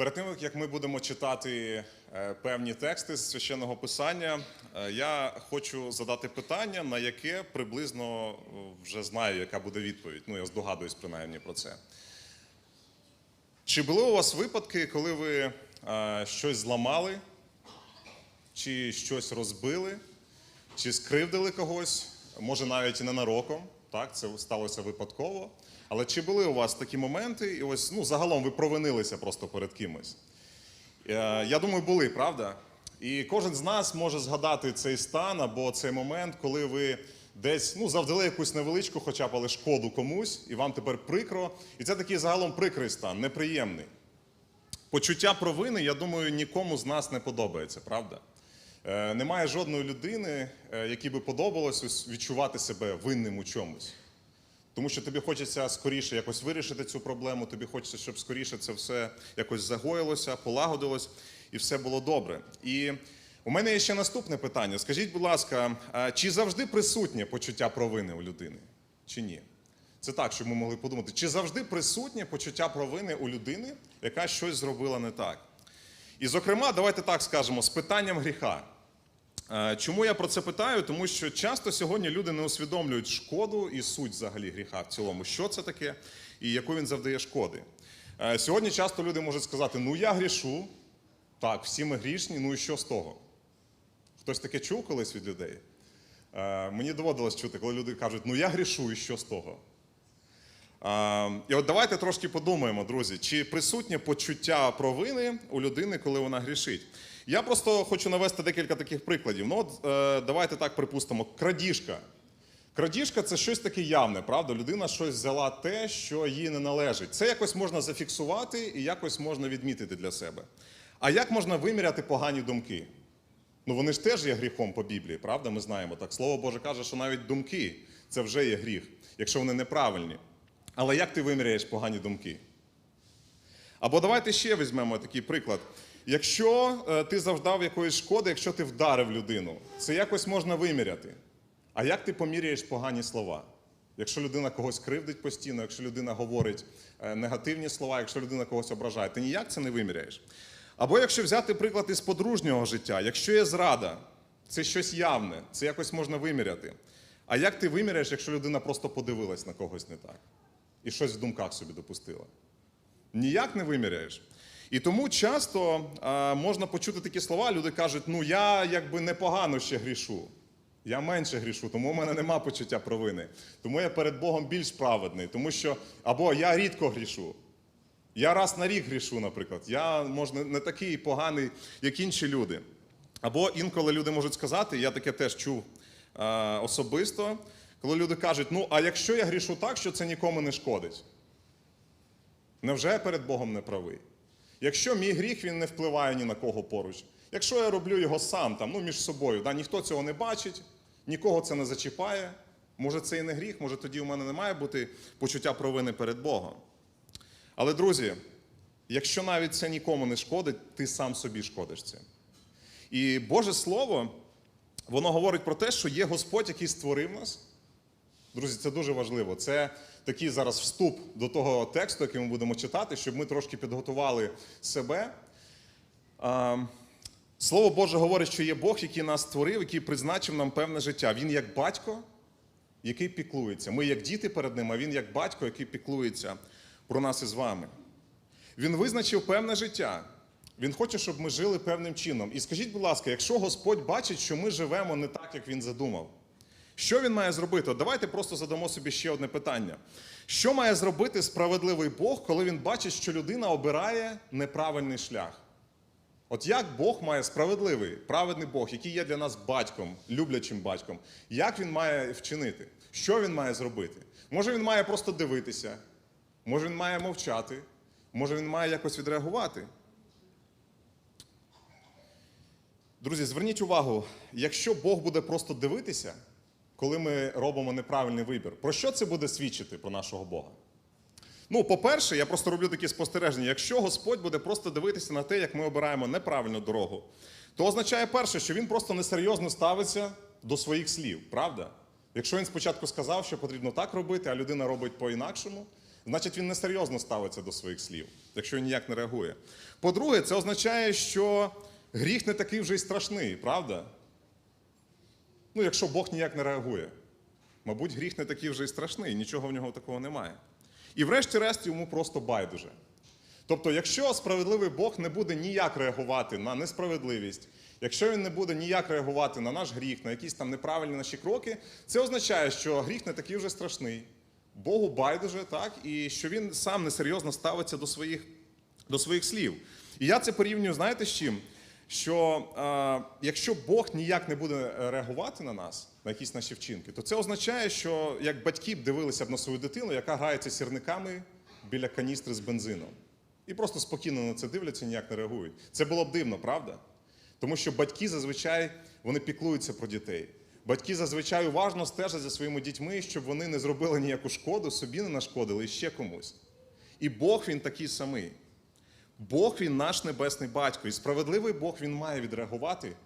Перед тим, як ми будемо читати е, певні тексти з священного писання, е, я хочу задати питання, на яке приблизно е, вже знаю, яка буде відповідь. Ну, я здогадуюсь принаймні про це. Чи були у вас випадки, коли ви щось зламали, чи щось розбили, чи скривдили когось, може навіть і ненароком, так, це сталося випадково. Але чи були у вас такі моменти, і ось ну, загалом ви провинилися просто перед кимось? Е, Я думаю, були, правда? І кожен з нас може згадати цей стан або цей момент, коли ви десь ну, завдали якусь невеличку, хоча б але шкоду комусь, і вам тепер прикро. І це такий загалом прикрий стан, неприємний. Почуття провини, я думаю, нікому з нас не подобається, правда? Е, Немає жодної людини, е, якій би подобалось відчувати себе винним у чомусь. Тому що тобі хочеться скоріше якось вирішити цю проблему, тобі хочеться, щоб скоріше це все якось загоїлося, полагодилось і все було добре. І у мене є ще наступне питання. Скажіть, будь ласка, а чи завжди присутнє почуття провини у людини? Чи ні? Це так, щоб ми могли подумати, чи завжди присутнє почуття провини у людини, яка щось зробила не так? І, зокрема, давайте так скажемо, з питанням гріха. Е, Чому я про це питаю? Тому що часто сьогодні люди не усвідомлюють шкоду і суть взагалі гріха в цілому, що це таке і яку він завдає шкоди. Е, Сьогодні часто люди можуть сказати: ну я грішу, так, всі ми грішні, ну і що з того? Хтось таке чув колись від людей? Е, Мені доводилось чути, коли люди кажуть, ну я грішу, і що з того? А, І от давайте трошки подумаємо, друзі, чи присутнє почуття провини у людини, коли вона грішить. Я просто хочу навести декілька таких прикладів. Ну, от е, давайте так припустимо: крадіжка. Крадіжка це щось таке явне, правда? Людина щось взяла те, що їй не належить. Це якось можна зафіксувати і якось можна відмітити для себе. А як можна виміряти погані думки? Ну вони ж теж є гріхом по Біблії, правда? Ми знаємо так. Слово Боже каже, що навіть думки це вже є гріх, якщо вони неправильні. Але як ти виміряєш погані думки? Або давайте ще візьмемо такий приклад. Якщо е, ти завдав якоїсь шкоди, якщо ти вдарив людину, це якось можна виміряти. А як ти поміряєш погані слова? Якщо людина когось кривдить постійно, якщо людина говорить е, негативні слова, якщо людина когось ображає, ти ніяк це не виміряєш. Або якщо взяти приклад із подружнього життя, якщо є зрада, це щось явне, це якось можна виміряти. А як ти виміряєш, якщо людина просто подивилась на когось не так і щось в думках собі допустила? Ніяк не виміряєш. І тому часто а, можна почути такі слова, люди кажуть, ну я якби непогано ще грішу. Я менше грішу, тому в мене нема почуття провини. Тому я перед Богом більш праведний, тому що або я рідко грішу. Я раз на рік грішу, наприклад. Я може не такий поганий, як інші люди. Або інколи люди можуть сказати, я таке теж чув е, особисто, коли люди кажуть, ну а якщо я грішу так, що це нікому не шкодить, невже я перед Богом не правий? Якщо мій гріх він не впливає ні на кого поруч, якщо я роблю його сам там, ну між собою, да, ніхто цього не бачить, нікого це не зачіпає, може це і не гріх, може тоді у мене не має бути почуття провини перед Богом. Але, друзі, якщо навіть це нікому не шкодить, ти сам собі шкодиш цим. І Боже Слово, воно говорить про те, що є Господь, який створив нас. Друзі, це дуже важливо. Це такий зараз вступ до того тексту, який ми будемо читати, щоб ми трошки підготували себе. Слово Боже говорить, що є Бог, який нас створив, який призначив нам певне життя. Він як батько, який піклується. Ми як діти перед ним, а він як батько, який піклується про нас із вами. Він визначив певне життя. Він хоче, щоб ми жили певним чином. І скажіть, будь ласка, якщо Господь бачить, що ми живемо не так, як він задумав, що він має зробити? От давайте просто задамо собі ще одне питання. Що має зробити справедливий Бог, коли він бачить, що людина обирає неправильний шлях? От як Бог має справедливий, праведний Бог, який є для нас батьком, люблячим батьком, як він має вчинити? Що він має зробити? Може, він має просто дивитися, може, він має мовчати, може, він має якось відреагувати. Друзі, зверніть увагу, якщо Бог буде просто дивитися, коли ми робимо неправильний вибір, про що це буде свідчити про нашого Бога? Ну, по-перше, я просто роблю такі спостереження. Якщо Господь буде просто дивитися на те, як ми обираємо неправильну дорогу, то означає перше, що він просто несерйозно ставиться до своїх слів, правда? Якщо він спочатку сказав, що потрібно так робити, а людина робить по-інакшому, значить він несерйозно ставиться до своїх слів, якщо він ніяк не реагує. По-друге, це означає, що гріх не такий вже й страшний, правда? Ну, якщо Бог ніяк не реагує. Мабуть, гріх не такий вже й страшний, нічого в нього такого немає. І врешті-решт йому просто байдуже. Тобто, якщо справедливий Бог не буде ніяк реагувати на несправедливість, якщо він не буде ніяк реагувати на наш гріх, на якісь там неправильні наші кроки, це означає, що гріх не такий вже страшний, Богу байдуже, так, і що він сам несерйозно ставиться до своїх, до своїх слів. І я це порівнюю, знаєте, з чим? Що е, якщо Бог ніяк не буде реагувати на нас, на якісь наші вчинки, то це означає, що як батьки б дивилися б на свою дитину, яка грається сірниками біля каністри з бензином. І просто спокійно на це дивляться, ніяк не реагують. Це було б дивно, правда? Тому що батьки зазвичай вони піклуються про дітей. Батьки зазвичай уважно стежать за своїми дітьми, щоб вони не зробили ніяку шкоду, собі не нашкодили і ще комусь. І Бог він такий самий. Бог він наш небесний батько. І справедливий Бог він має відреагувати,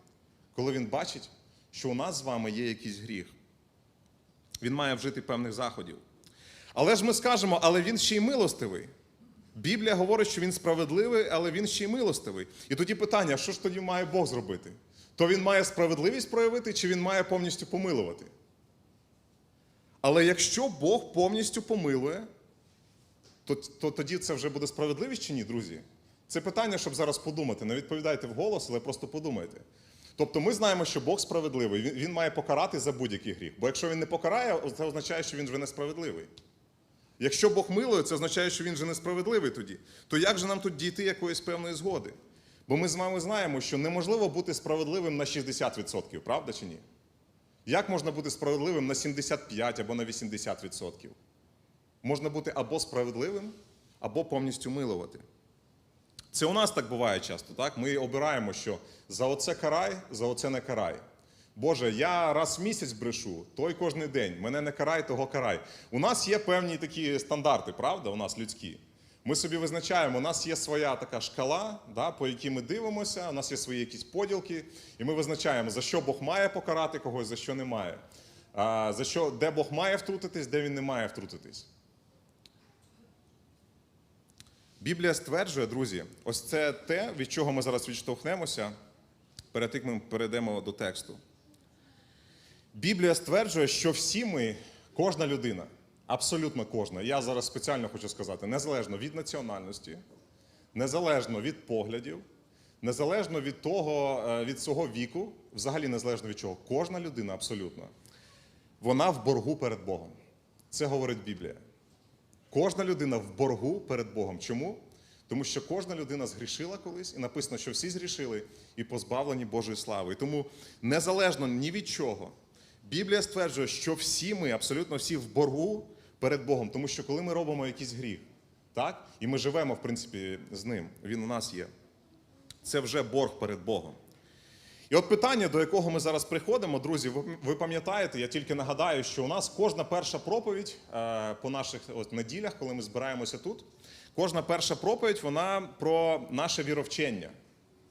коли він бачить, що у нас з вами є якийсь гріх. Він має вжити певних заходів. Але ж ми скажемо, але він ще й милостивий. Біблія говорить, що він справедливий, але він ще й милостивий. І тоді питання: що ж тоді має Бог зробити? То він має справедливість проявити, чи він має повністю помилувати? Але якщо Бог повністю помилує, то, то тоді це вже буде справедливість чи ні, друзі? Це питання, щоб зараз подумати. Не відповідайте вголос, але просто подумайте. Тобто ми знаємо, що Бог справедливий, він, він має покарати за будь-який гріх. Бо якщо він не покарає, це означає, що він вже несправедливий. Якщо Бог милує, це означає, що він вже несправедливий тоді. То як же нам тут дійти якоїсь певної згоди? Бо ми з вами знаємо, що неможливо бути справедливим на 60%, правда чи ні? Як можна бути справедливим на 75 або на 80%? Можна бути або справедливим, або повністю милувати. Це у нас так буває часто, так? Ми обираємо, що за оце карай, за оце не карай. Боже, я раз в місяць брешу, той кожен день. Мене не карай, того карай. У нас є певні такі стандарти, правда? У нас людські. Ми собі визначаємо, у нас є своя така шкала, да, по якій ми дивимося, у нас є свої якісь поділки, і ми визначаємо, за що Бог має покарати когось, за що не має. За що, де Бог має втрутитись, де він не має втрутитись. Біблія стверджує, друзі, ось це те, від чого ми зараз відштовхнемося, перед тим, ми перейдемо до тексту. Біблія стверджує, що всі ми, кожна людина, абсолютно кожна, я зараз спеціально хочу сказати, незалежно від національності, незалежно від поглядів, незалежно від того, е, від свого віку, взагалі незалежно від чого, кожна людина абсолютно, вона в боргу перед Богом. Це говорить Біблія. Кожна людина в боргу перед Богом. Чому? Тому що кожна людина згрішила колись, і написано, що всі згрішили і позбавлені Божої слави. І тому незалежно ні від чого, Біблія стверджує, що всі ми, абсолютно всі в боргу перед Богом. Тому що коли ми робимо якийсь гріх, так, і ми живемо, в принципі, з ним, він у нас є, це вже борг перед Богом. І от питання, до якого ми зараз приходимо, друзі, ви, пам'ятаєте, я тільки нагадаю, що у нас кожна перша проповідь е, по наших от, неділях, коли ми збираємося тут, кожна перша проповідь вона про наше віровчення,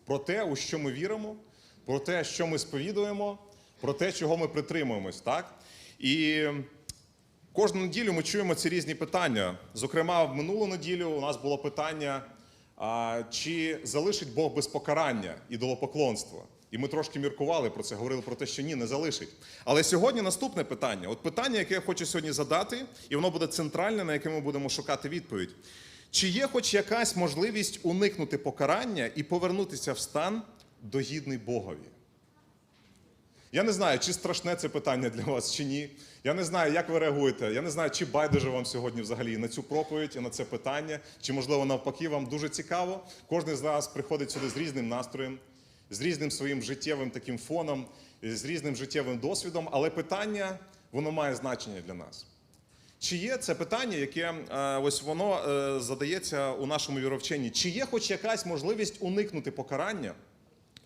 про те, у що ми віримо, про те, що ми сповідуємо, про те, чого ми притримуємось. Так? І кожну неділю ми чуємо ці різні питання. Зокрема, в минулу неділю у нас було питання, чи залишить Бог без покарання ідолопоклонство. І ми трошки міркували про це, говорили про те, що ні, не залишить. Але сьогодні наступне питання. От питання, яке я хочу сьогодні задати, і воно буде центральне, на яке ми будемо шукати відповідь. Чи є хоч якась можливість уникнути покарання і повернутися в стан догідний Богові? Я не знаю, чи страшне це питання для вас, чи ні. Я не знаю, як ви реагуєте. Я не знаю, чи байдуже вам сьогодні взагалі на цю проповідь і на це питання, чи, можливо, навпаки, вам дуже цікаво. Кожен з нас приходить сюди з різним настроєм, з різним своїм життєвим таким фоном, з різним життєвим досвідом, але питання воно має значення для нас. Чи є це питання, яке е, ось воно е, задається у нашому віровченні? Чи є хоч якась можливість уникнути покарання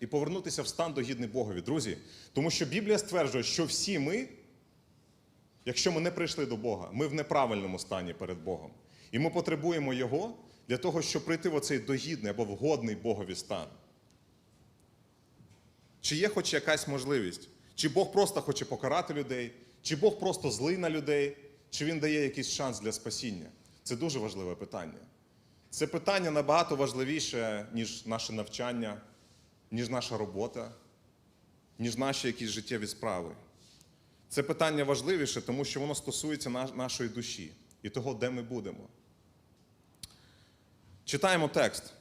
і повернутися в стан догідний Богові, друзі? Тому що Біблія стверджує, що всі ми, якщо ми не прийшли до Бога, ми в неправильному стані перед Богом. І ми потребуємо Його для того, щоб прийти в оцей догідний або вгодний Богові стан. Чи є хоч якась можливість? Чи Бог просто хоче покарати людей, чи Бог просто злий на людей, чи Він дає якийсь шанс для спасіння? Це дуже важливе питання. Це питання набагато важливіше, ніж наше навчання, ніж наша робота, ніж наші якісь життєві справи. Це питання важливіше, тому що воно стосується нашої душі і того, де ми будемо. Читаємо текст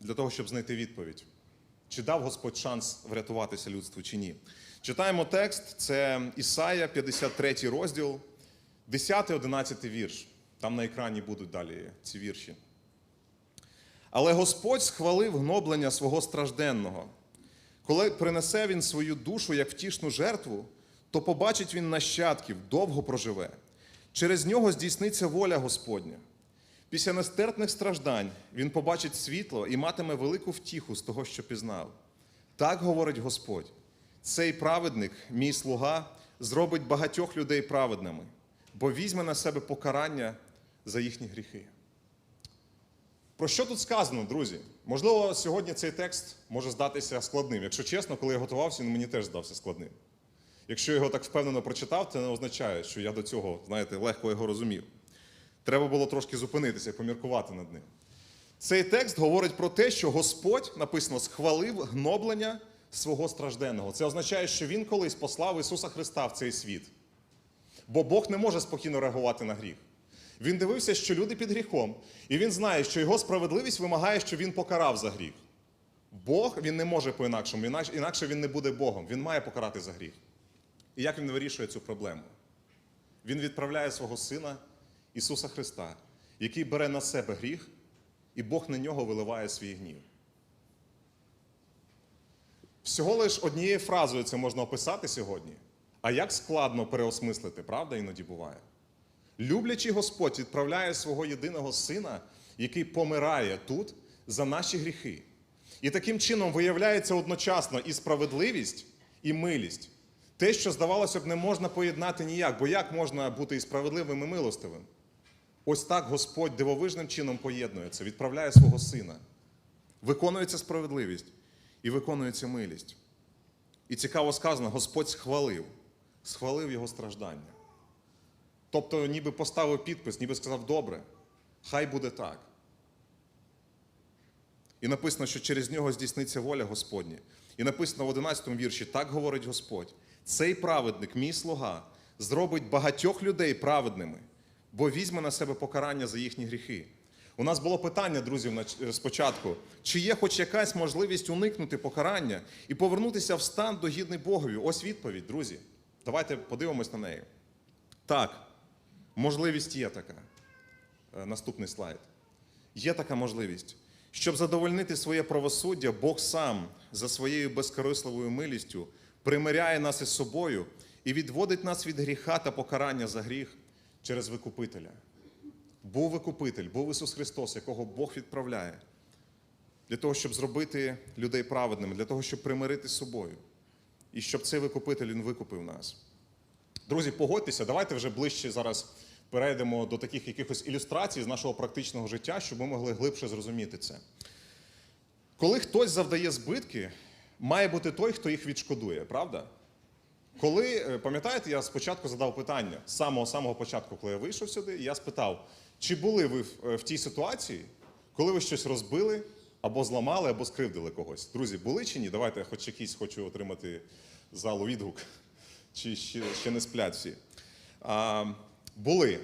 для того, щоб знайти відповідь. Чи дав Господь шанс врятуватися людству чи ні? Читаємо текст, це Ісая, 53 розділ, 10-11 вірш. Там на екрані будуть далі ці вірші. Але Господь схвалив гноблення свого стражденного. Коли принесе він свою душу як втішну жертву, то побачить він нащадків, довго проживе. Через нього здійсниться воля Господня. Після нестерпних страждань він побачить світло і матиме велику втіху з того, що пізнав. Так говорить Господь: цей праведник, мій слуга, зробить багатьох людей праведними, бо візьме на себе покарання за їхні гріхи. Про що тут сказано, друзі? Можливо, сьогодні цей текст може здатися складним. Якщо чесно, коли я готувався, він мені теж здався складним. Якщо я його так впевнено прочитав, це не означає, що я до цього, знаєте, легко його розумів. Треба було трошки зупинитися і поміркувати над ним. Цей текст говорить про те, що Господь написано схвалив гноблення свого стражденного. Це означає, що Він колись послав Ісуса Христа в цей світ. Бо Бог не може спокійно реагувати на гріх. Він дивився, що люди під гріхом, і він знає, що його справедливість вимагає, що він покарав за гріх. Бог він не може по-інакшому, інакше- він не буде Богом. Він має покарати за гріх. І як він вирішує цю проблему? Він відправляє свого Сина Ісуса Христа, який бере на себе гріх, і Бог на нього виливає свій гнів. Всього лиш однією фразою це можна описати сьогодні. А як складно переосмислити, правда, іноді буває. Люблячий Господь відправляє свого єдиного сина, який помирає тут за наші гріхи. І таким чином виявляється одночасно і справедливість, і милість. Те, що, здавалося б, не можна поєднати ніяк, бо як можна бути і справедливим, і милостивим? Ось так Господь дивовижним чином поєднується, відправляє свого сина. Виконується справедливість і виконується милість. І цікаво сказано, Господь схвалив, схвалив його страждання. Тобто, ніби поставив підпис, ніби сказав, добре, хай буде так. І написано, що через нього здійсниться воля Господня. І написано в 11 вірші: так говорить Господь: цей праведник, мій слуга, зробить багатьох людей праведними, бо візьме на себе покарання за їхні гріхи. У нас було питання, друзів, спочатку: чи є хоч якась можливість уникнути покарання і повернутися в стан догідний Богові? Ось відповідь, друзі. Давайте подивимось на неї. Так, можливість є така. Е, Наступний слайд. Є така можливість. Щоб задовольнити своє правосуддя, Бог сам за своєю безкорисливою милістю примиряє нас із собою і відводить нас від гріха та покарання за гріх через викупителя. Був викупитель, був Ісус Христос, якого Бог відправляє для того, щоб зробити людей праведними, для того, щоб примирити з собою. І щоб цей викупитель він викупив нас. Друзі, погодьтеся, давайте вже ближче зараз перейдемо до таких якихось ілюстрацій з нашого практичного життя, щоб ми могли глибше зрозуміти це. Коли хтось завдає збитки, має бути той, хто їх відшкодує, правда? Коли, е, пам'ятаєте, я спочатку задав питання з самого самого початку, коли я вийшов сюди, я спитав, чи були ви в, е, в тій ситуації, коли ви щось розбили, або зламали, або скривдили когось? Друзі, були чи ні? Давайте, хоч якийсь хочу отримати залу відгук, чи ще, ще не сплять всі. А, були.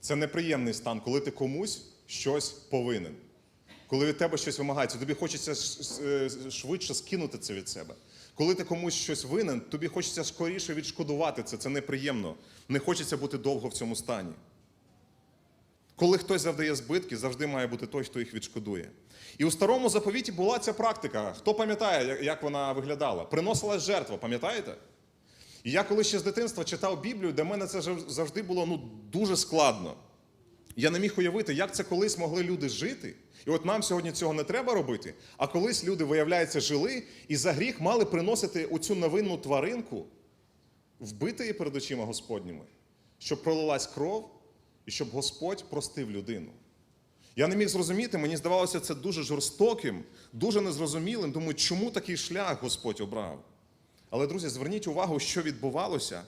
Це неприємний стан, коли ти комусь щось повинен. Коли від тебе щось вимагається, тобі хочеться е, швидше скинути це від себе. Коли ти комусь щось винен, тобі хочеться скоріше відшкодувати це. Це неприємно. Не хочеться бути довго в цьому стані. Коли хтось завдає збитки, завжди має бути той, хто їх відшкодує. І у старому заповіті була ця практика. Хто пам'ятає, як- вона виглядала? Приносилась жертва, пам'ятаєте? І я коли ще з дитинства читав Біблію, для мене це завжди було ну, дуже складно. Я не міг уявити, як це колись могли люди жити. І от нам сьогодні цього не треба робити. А колись люди, виявляється, жили і за гріх мали приносити оцю невинну тваринку, вбити її перед очима Господніми, щоб пролилась кров і щоб Господь простив людину. Я не міг зрозуміти, мені здавалося це дуже жорстоким, дуже незрозумілим. Думаю, чому такий шлях Господь обрав? Але, друзі, зверніть увагу, що відбувалося,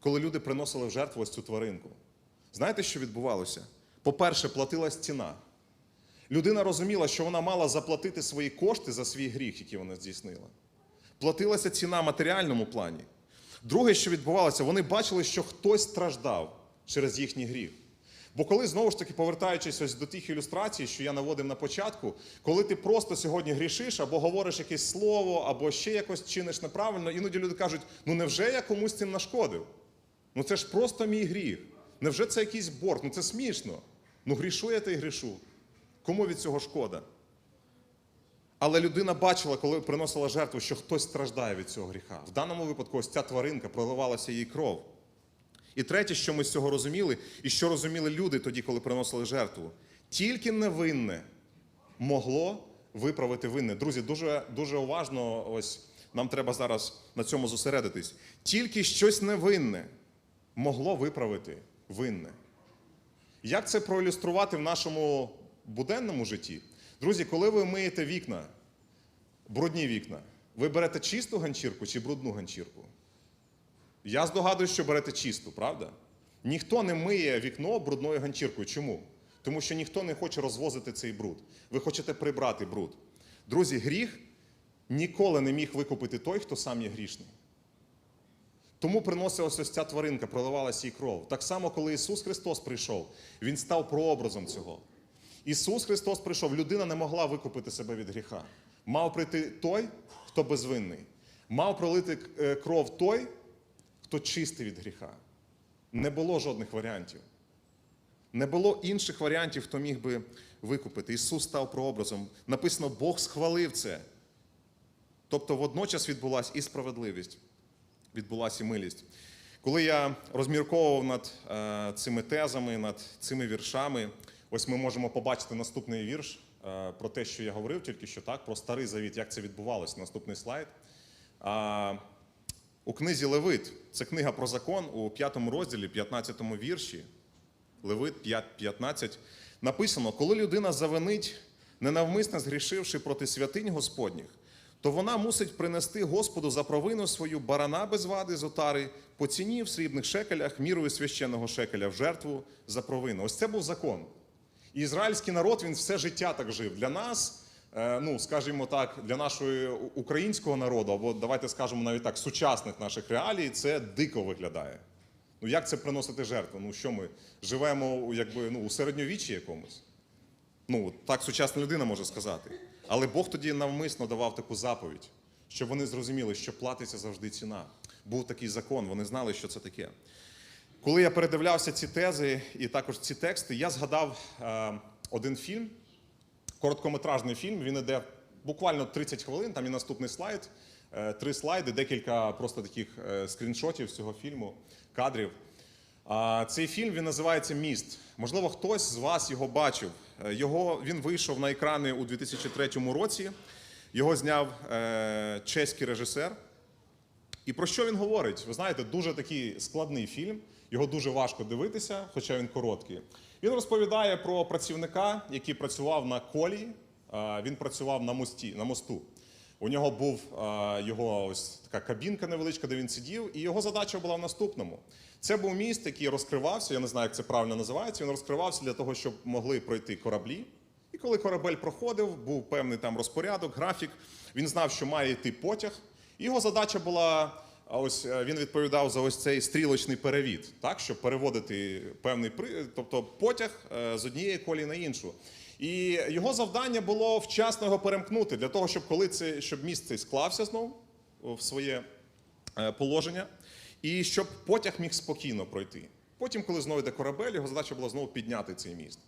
коли люди приносили в жертву ось цю тваринку. Знаєте, що відбувалося? По-перше, платилась ціна. Людина розуміла, що вона мала заплатити свої кошти за свій гріх, який вона здійснила. Платилася ціна в матеріальному плані. Друге, що відбувалося, вони бачили, що хтось страждав через їхній гріх. Бо коли знову ж таки повертаючись ось до тих ілюстрацій, що я наводив на початку, коли ти просто сьогодні грішиш або говориш якесь слово, або ще якось чиниш неправильно, іноді люди кажуть: ну невже я комусь цим нашкодив? Ну це ж просто мій гріх. Невже це якийсь борг? Ну це смішно. Ну грішу я та й грішу. Кому від цього шкода? Але людина бачила, коли приносила жертву, що хтось страждає від цього гріха. В даному випадку ось ця тваринка проливалася її кров. І третє, що ми з цього розуміли, і що розуміли люди тоді, коли приносили жертву, тільки невинне могло виправити винне. Друзі, дуже, дуже уважно, ось нам треба зараз на цьому зосередитись. Тільки щось невинне могло виправити винне. Як це проілюструвати в нашому буденному житті? Друзі, коли ви миєте вікна, брудні вікна, ви берете чисту ганчірку чи брудну ганчірку? Я здогадуюсь, що берете чисту, правда? Ніхто не миє вікно брудною ганчіркою. Чому? Тому що ніхто не хоче розвозити цей бруд. Ви хочете прибрати бруд. Друзі, гріх ніколи не міг викупити той, хто сам є грішний. Тому приносилася ось ця тваринка, проливалася її кров. Так само, коли Ісус Христос прийшов, Він став прообразом цього. Ісус Христос прийшов, людина не могла викупити себе від гріха. Мав прийти той, хто безвинний. Мав пролити е, кров той, хто чистий від гріха. Не було жодних варіантів. Не було інших варіантів, хто міг би викупити. Ісус став прообразом. Написано, Бог схвалив це. Тобто водночас відбулася і справедливість, відбулася і милість. Коли я розмірковував над е, цими тезами, над цими віршами, ось ми можемо побачити наступний вірш е, про те, що я говорив тільки що так, про старий завіт, як це відбувалося. Наступний слайд. У книзі Левит, це книга про закон у п'ятому розділі, 15 вірші, Левит 5.15, написано: коли людина завинить, ненавмисно згрішивши проти святинь Господніх, то вона мусить принести Господу за провину свою барана без вади з отари по ціні в срібних шекелях, мірою священного шекеля в жертву за провину. Ось це був закон. І ізраїльський народ він все життя так жив. Для нас, е, ну скажімо так, для нашого українського народу, або давайте скажемо навіть так, сучасних наших реалій, це дико виглядає. Ну як це приносити жертву? Ну що ми живемо якби, ну, у середньовіччі якомусь? Ну, так сучасна людина може сказати. Але Бог тоді навмисно давав таку заповідь, щоб вони зрозуміли, що платиться завжди ціна. Був такий закон, вони знали, що це таке. Коли я передивлявся ці тези і також ці тексти, я згадав е, один фільм, короткометражний фільм. Він іде буквально 30 хвилин, там і наступний слайд, е, три слайди, декілька просто таких е, скріншотів з цього фільму, кадрів. Цей фільм він називається Міст. Можливо, хтось з вас його бачив. Його він вийшов на екрани у 2003 році. Його зняв чеський режисер. І про що він говорить? Ви знаєте, дуже такий складний фільм. Його дуже важко дивитися, хоча він короткий. Він розповідає про працівника, який працював на колії. Він працював на мості, на мосту. У нього був його ось така кабінка невеличка, де він сидів, і його задача була в наступному. Це був міст, який розкривався. Я не знаю, як це правильно називається. Він розкривався для того, щоб могли пройти кораблі. І коли корабель проходив, був певний там розпорядок, графік. Він знав, що має йти потяг. Його задача була. А Ось е, він відповідав за ось цей стрілочний перевід, так щоб переводити певний тобто потяг е, з однієї колії на іншу. І його завдання було вчасно його перемкнути для того, щоб коли це щоб міст цей склався знову в своє е, положення, і щоб потяг міг спокійно пройти. Потім, коли знову йде корабель, його задача була знову підняти цей міст.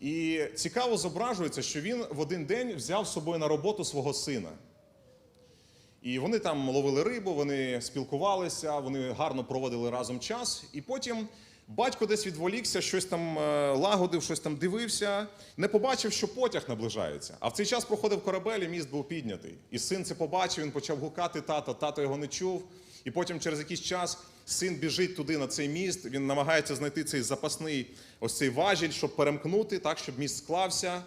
І цікаво зображується, що він в один день взяв з собою на роботу свого сина. І вони там ловили рибу, вони спілкувалися, вони гарно проводили разом час. І потім батько десь відволікся, щось там е, лагодив, щось там дивився, не побачив, що потяг наближається. А в цей час проходив корабель, і міст був піднятий. І син це побачив, він почав гукати тата, тато його не чув. І потім через якийсь час син біжить туди на цей міст, він намагається знайти цей запасний ось цей важіль, щоб перемкнути, так, щоб міст склався.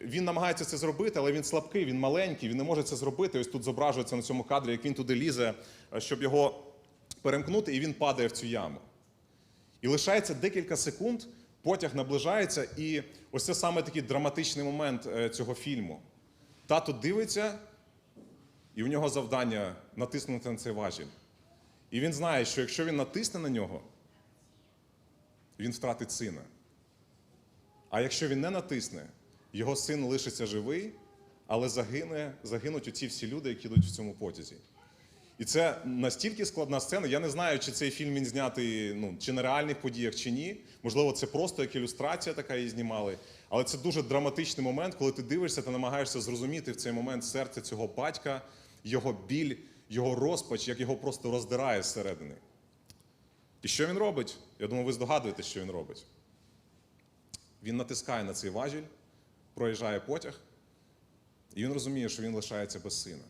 Він намагається це зробити, але він слабкий, він маленький, він не може це зробити. Ось тут зображується на цьому кадрі, як він туди лізе, е, щоб його перемкнути, і він падає в цю яму. І лишається декілька секунд потяг наближається, і ось це саме такий драматичний момент е, цього фільму. Тато дивиться, і у нього завдання натиснути на цей важіль. І він знає, що якщо він натисне на нього, він втратить сина. А якщо він не натисне, його син лишиться живий, але загине, загинуть оці всі люди, які йдуть в цьому потязі. І це настільки складна сцена. Я не знаю, чи цей фільм він знятий ну, чи на реальних подіях, чи ні. Можливо, це просто як ілюстрація така її знімали. Але це дуже драматичний момент, коли ти дивишся та намагаєшся зрозуміти в цей момент серце цього батька, його біль, його розпач, як його просто роздирає зсередини. І що він робить? Я думаю, ви здогадуєтесь, що він робить. Він натискає на цей важіль, проїжджає потяг, і він розуміє, що він лишається без сина.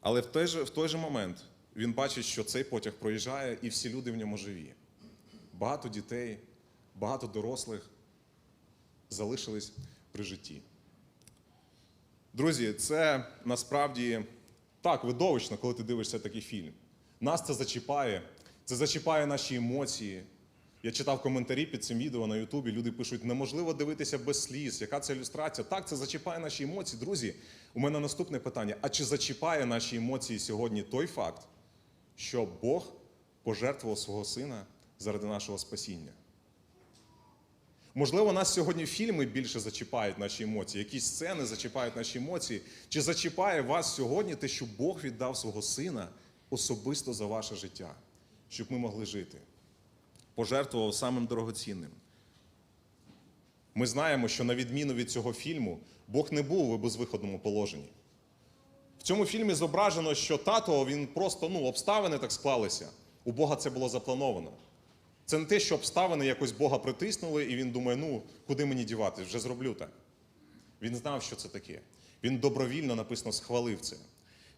Але в той же, в той же момент він бачить, що цей потяг проїжджає, і всі люди в ньому живі. Багато дітей, багато дорослих залишились при житті. Друзі, це насправді так видовищно, коли ти дивишся такий фільм. Нас це зачіпає, це зачіпає наші емоції. Я читав коментарі під цим відео на Ютубі. Люди пишуть, неможливо дивитися без сліз. Яка це ілюстрація? Так, це зачіпає наші емоції. Друзі, у мене наступне питання: а чи зачіпає наші емоції сьогодні той факт, що Бог пожертвував свого сина заради нашого спасіння? Можливо, нас сьогодні фільми більше зачіпають наші емоції, якісь сцени зачіпають наші емоції. Чи зачіпає вас сьогодні те, що Бог віддав свого сина особисто за ваше життя, щоб ми могли жити? Пожертвував самим дорогоцінним. Ми знаємо, що на відміну від цього фільму, Бог не був у безвиходному положенні. В цьому фільмі зображено, що тато він просто ну, обставини так склалися. У Бога це було заплановано. Це не те, що обставини якось Бога притиснули, і він думає, ну куди мені діватись, вже зроблю так. Він знав, що це таке. Він добровільно написано схвалив це,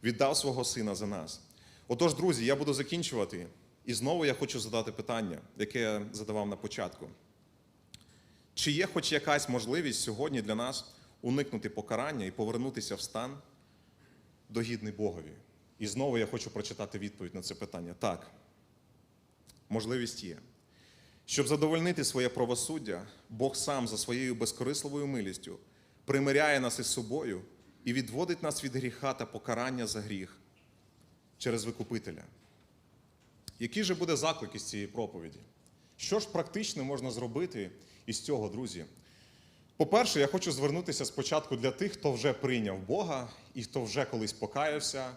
віддав свого сина за нас. Отож, друзі, я буду закінчувати. І знову я хочу задати питання, яке я задавав на початку. Чи є хоч якась можливість сьогодні для нас уникнути покарання і повернутися в стан догідний Богові? І знову я хочу прочитати відповідь на це питання. Так, можливість є. Щоб задовольнити своє правосуддя, Бог сам за своєю безкорисливою милістю примиряє нас із собою і відводить нас від гріха та покарання за гріх через викупителя. Який же буде заклик із цієї проповіді? Що ж практично можна зробити із цього, друзі? По-перше, я хочу звернутися спочатку для тих, хто вже прийняв Бога і хто вже колись покаявся,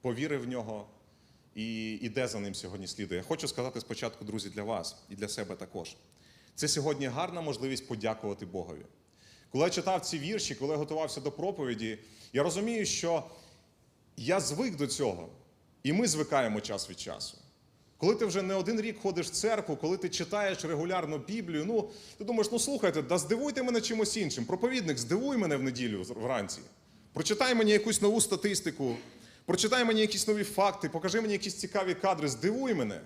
повірив в нього і іде за ним сьогодні слідує. Я хочу сказати спочатку, друзі, для вас і для себе також. Це сьогодні гарна можливість подякувати Богові. Коли я читав ці вірші, коли я готувався до проповіді, я розумію, що я звик до цього, і ми звикаємо час від часу. Коли ти вже не один рік ходиш в церкву, коли ти читаєш регулярно Біблію, ну ти думаєш, ну слухайте, да здивуйте мене чимось іншим. Проповідник, здивуй мене в неділю вранці. Прочитай мені якусь нову статистику, прочитай мені якісь нові факти, покажи мені якісь цікаві кадри, здивуй мене.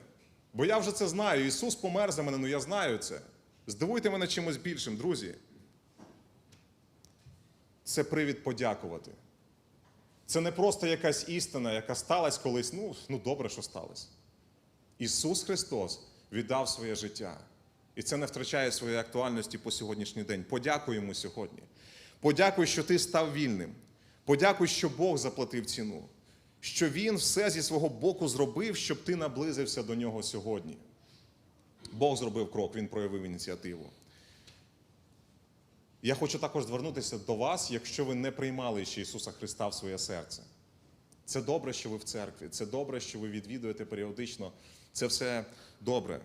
Бо я вже це знаю. Ісус помер за мене, ну я знаю це. Здивуйте мене чимось більшим, друзі. Це привід подякувати. Це не просто якась істина, яка сталася колись, ну, ну добре, що сталося. Ісус Христос віддав своє життя. І це не втрачає своєї актуальності по сьогоднішній день. Подякуй йому сьогодні. Подякуй, що ти став вільним. Подякуй, що Бог заплатив ціну, що Він все зі свого боку зробив, щоб ти наблизився до нього сьогодні. Бог зробив крок, Він проявив ініціативу. Я хочу також звернутися до вас, якщо ви не приймали ще Ісуса Христа в своє серце. Це добре, що ви в церкві, це добре, що ви відвідуєте періодично. Це все добре.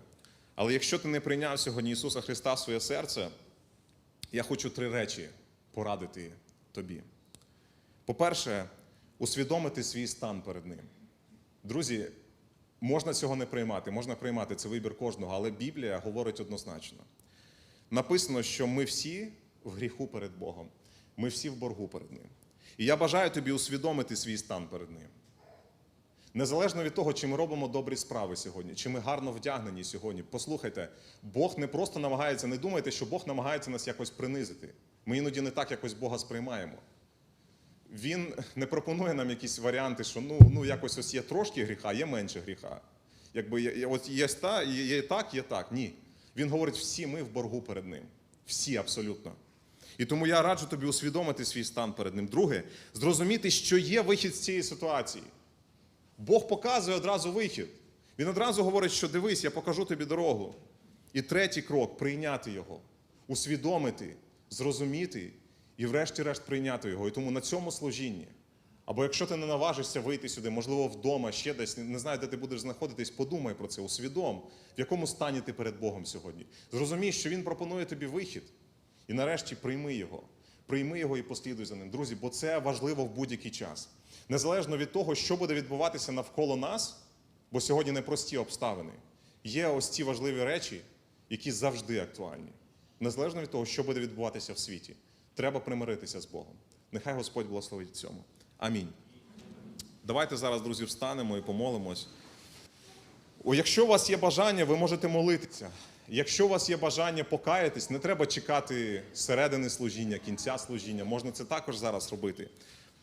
Але якщо ти не прийняв сьогодні Ісуса Христа в своє серце, я хочу три речі порадити тобі. По-перше, усвідомити свій стан перед Ним. Друзі, можна цього не приймати, можна приймати це вибір кожного, але Біблія говорить однозначно. Написано, що ми всі в гріху перед Богом, ми всі в боргу перед Ним. І я бажаю тобі усвідомити свій стан перед Ним. Незалежно від того, чи ми робимо добрі справи сьогодні, чи ми гарно вдягнені сьогодні. Послухайте, Бог не просто намагається, не думайте, що Бог намагається нас якось принизити. Ми іноді не так якось Бога сприймаємо. Він не пропонує нам якісь варіанти, що ну, ну якось ось є трошки гріха, є менше гріха. Якби от є, ста, є, є так, є так. Ні. Він говорить, всі ми в боргу перед ним. Всі абсолютно. І тому я раджу тобі усвідомити свій стан перед ним. Друге, зрозуміти, що є вихід з цієї ситуації. Бог показує одразу вихід. Він одразу говорить, що дивись, я покажу тобі дорогу. І третій крок прийняти його, усвідомити, зрозуміти і, врешті-решт, прийняти його. І тому на цьому служінні. Або якщо ти не наважишся вийти сюди, можливо, вдома, ще десь, не знаю, де ти будеш знаходитись, подумай про це, усвідом, в якому стані ти перед Богом сьогодні. Зрозумій, що Він пропонує тобі вихід. І нарешті прийми його. Прийми його і послідуй за ним. Друзі, бо це важливо в будь-який час. Незалежно від того, що буде відбуватися навколо нас, бо сьогодні непрості обставини. Є ось ці важливі речі, які завжди актуальні. Незалежно від того, що буде відбуватися в світі. Треба примиритися з Богом. Нехай Господь благословить цьому. Амінь. Давайте зараз, друзі, встанемо і помолимось. Якщо у вас є бажання, ви можете молитися. Якщо у вас є бажання покаятись, не треба чекати середини служіння, кінця служіння. Можна це також зараз робити.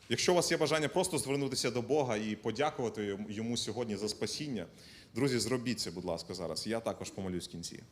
Якщо у вас є бажання просто звернутися до Бога і подякувати йому сьогодні за спасіння, друзі, зробіть це, будь ласка, зараз. Я також помолюсь в кінці.